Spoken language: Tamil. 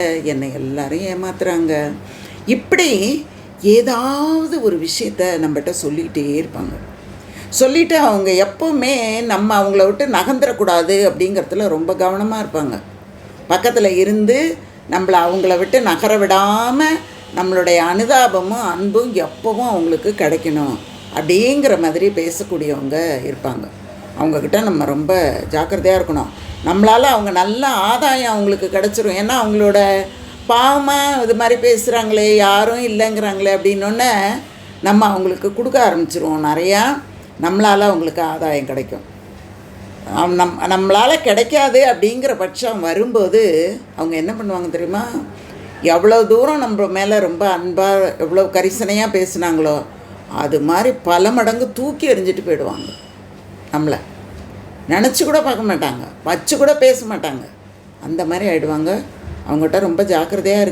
என்னை எல்லாரும் ஏமாத்துறாங்க. இப்படி ஏதாவது ஒரு விஷயத்த நம்மகிட்ட சொல்லிக்கிட்டே இருப்பாங்க. சொல்லிவிட்டு அவங்க எப்போவுமே நம்ம அவங்கள விட்டு நகர்ந்துடக்கூடாது அப்படிங்கிறதுல ரொம்ப கவனமாக இருப்பாங்க. பக்கத்தில் இருந்து நம்மளை அவங்கள விட்டு நகர விடாமல் நம்மளுடைய அனுதாபமும் அன்பும் எப்போவும் அவங்களுக்கு கிடைக்கணும் அப்படிங்கிற மாதிரி பேசக்கூடியவங்க இருப்பாங்க. அவங்கக்கிட்ட நம்ம ரொம்ப ஜாக்கிரதையாக இருக்கணும். நம்மளால் அவங்க நல்ல ஆதாயம் அவங்களுக்கு கிடச்சிரும். ஏன்னா அவங்களோட பாவமாக இது மாதிரி பேசுகிறாங்களே யாரும் இல்லைங்கிறாங்களே அப்படின்னோடனே நம்ம அவங்களுக்கு கொடுக்க ஆரம்பிச்சிருவோம். நிறையா நம்மளால் அவங்களுக்கு ஆதாயம் கிடைக்கும். நம் நம்மளால் கிடைக்காது அப்படிங்கிற பட்சம் வரும்போது அவங்க என்ன பண்ணுவாங்க தெரியுமா? எவ்வளோ தூரம் நம்ம மேலே ரொம்ப அன்பாக எவ்வளோ கரிசனையாக பேசுனாங்களோ அது மாதிரி பல மடங்கு தூக்கி எறிஞ்சிட்டு போயிடுவாங்க. நம்மளை. நினச்சி கூட பார்க்க மாட்டாங்க. வச்சு கூட பேச மாட்டாங்க. அந்த மாதிரி ஆயிடுவாங்க. அவங்ககிட்ட ரொம்ப ஜாக்கிரதையாக இருக்கு